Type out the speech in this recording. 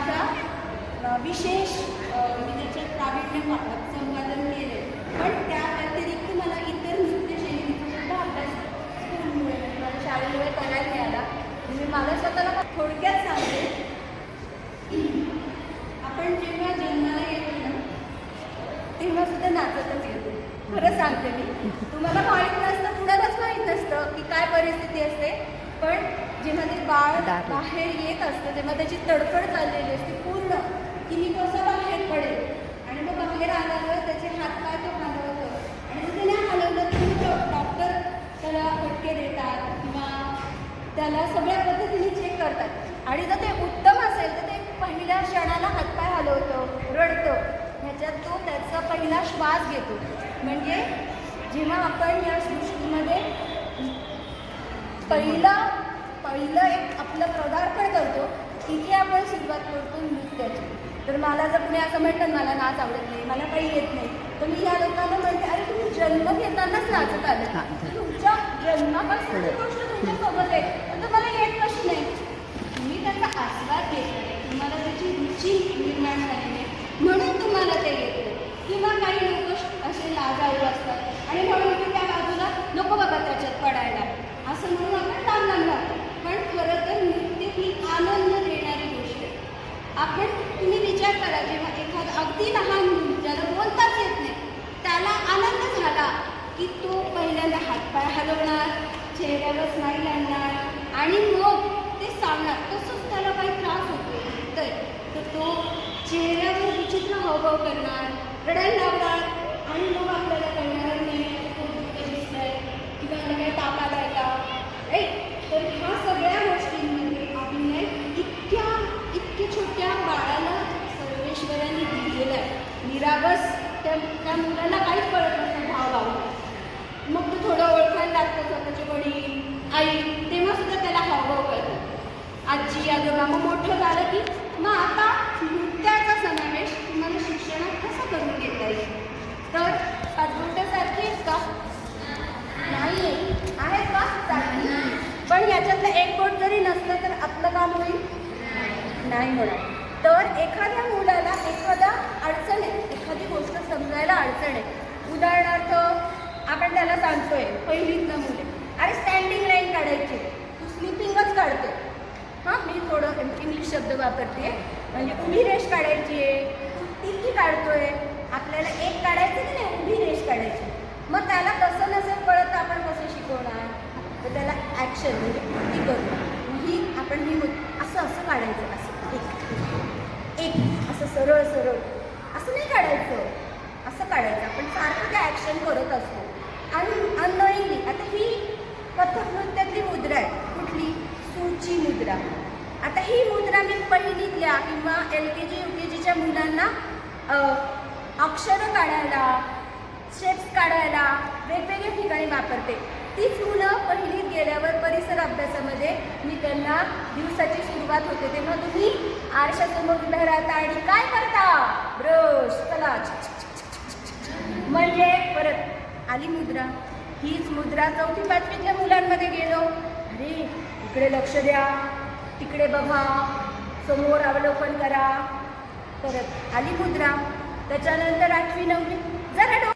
माझ्या विशेष मी त्याच्यात प्रावीण्य संपादन केले पण त्या व्यतिरिक्त मला इतर नृत्यशैलीचा सुद्धा अभ्यास स्कूलमुळे मला शाळेमुळे करायला मिळाला म्हणजे मला स्वतःला थोडक्यात सांगते. आपण जेव्हा जन्माला येतो ना तेव्हा सुद्धा नाचतच येतो. खरं सांगते मी. तुम्हाला माहीत नसतं कुणालाच माहीत नसतं की काय परिस्थिती असते. पण जेव्हा ते बाळ. बाहेर येत असतं तेव्हा त्याची तडफड चाललेली असते पूर्ण की मी कसं बाहेर पडेल? आणि मग बाहेर आल्यावर त्याचे हातपाय तो हलवतो. आणि जर त्याने हलवलं मग डॉक्टर त्याला फटके देतात किंवा त्याला सगळ्या पद्धतीने चेक करतात. आणि जर ते उत्तम असेल तर ते पहिल्या क्षणाला हातपाय हलवतो रडतो. ह्याच्यात तो त्याचा पहिला श्वास घेतो. म्हणजे जेव्हा आपण या सृष्टीमध्ये पहिला पहिलं एक आपलं पदार्पण करतो तिथे आपण सुरुवात करतो नृत्याची. तर मला जर कुणी असं म्हणतं मला नाच आवडत नाही मला काही येत नाही तर मी या लोकांना म्हणते अरे तुम्ही जन्म घेतानाच नाचत आले. हां. तुमच्या जन्मापासून गोष्ट तुमच्यासोबत आहे पण तुम्हाला येत कशी नाही? तुम्ही त्याचा आस्वाद घेत. नाही तुम्हाला त्याची रुची निर्माण झाली नाही म्हणून तुम्हाला ते येत. नाही किंवा काही लोक असे लाजाळू असतात आणि म्हणून की त्या बाजूला नको बाबा त्याच्यात पडायला असं म्हणून आपण लांब लांब राहतो पण खरं तर नृत्य ही आनंद देणारी गोष्ट आहे आपण तुम्ही विचार करा जेव्हा एखादा अगदी लहान मूल ज्याला बोलताच येत नाही त्याला आनंद झाला की तो पहिल्यांदा हातपाय हलवणार चेहऱ्यावर स्माईल आणणार आणि मग ते सांगणार तसंच त्याला काही त्रास होतो तर तर तो चेहऱ्यावर विचित्र हावभाव करणार रडायला लावणार आणि मग आपल्याला आहे निरागस त्या त्या मुलाला काहीच कळत नसतं भाव भाव मग तो थोडं ओळखायला लागतं स्वतःचे वडील आई तेव्हा सुद्धा त्याला हावभाव कळतात आजी आजोबा मग मोठं झालं की मग आता नृत्याचा समावेश तुम्हाला शिक्षणात कसा करून घेता येईल? तर पाचगुंट्यासारखी आहेत का? नाही. आहेत का? चांगली. पण याच्यातलं एक बोट जरी नसलं तर आपलं काम होईल? नाही होणार. तर एखाद्या मुलाला एखादा अडचण आहे एखादी गोष्ट समजायला अडचण आहे. उदाहरणार्थ आपण त्याला सांगतोय पहिलीतलं मुले. अरे स्टँडिंग लाईन काढायची. तू स्लिपिंगच काढते. हां मी थोडं इंग्लिश शब्द वापरते. म्हणजे उभी रेष काढायची आहे. तिरकी काढतोय. आपल्याला एक काढायचं की नाही उभी रेष काढायची. मग त्याला कसं नसेल कळत तर आपण कसं शिकवणार तर त्याला ॲक्शन म्हणजे कृती करू ही आपण ही मुद- असं असं काढायचं असं एक एक असं सरळ सरळ. असं नाही काढायचं. असं काढायचं. आपण सारखं त्या ॲक्शन करत असतो. आणि अननोईंगली आता ही कथक नृत्यातली मुद्रा आहे. कुठली? सूची मुद्रा. आता ही मुद्रा मी पहिलीतल्या किंवा एल के जी यू के जीच्या मुलांना अक्षरं काढायला शेप्स काढायला वेगवेगळ्या ठिकाणी वापरते. तीच मुलं पहिलीत गेल्यावर परिसर अभ्यासामध्ये मी त्यांना दिवसाची सुरुवात होते. तेव्हा तुम्ही आरशासमोर उभ्या राहता आणि काय करता? ब्रश. चला. म्हणजे परत आली मुद्रा. हीच मुद्रा चौथी पाचवीतल्या मुलांमध्ये गेलो. अरे इकडे लक्ष द्या. तिकडे बघा. समोर अवलोकन करा. परत आली मुद्रा. त्याच्यानंतर आठवी नववी. जरा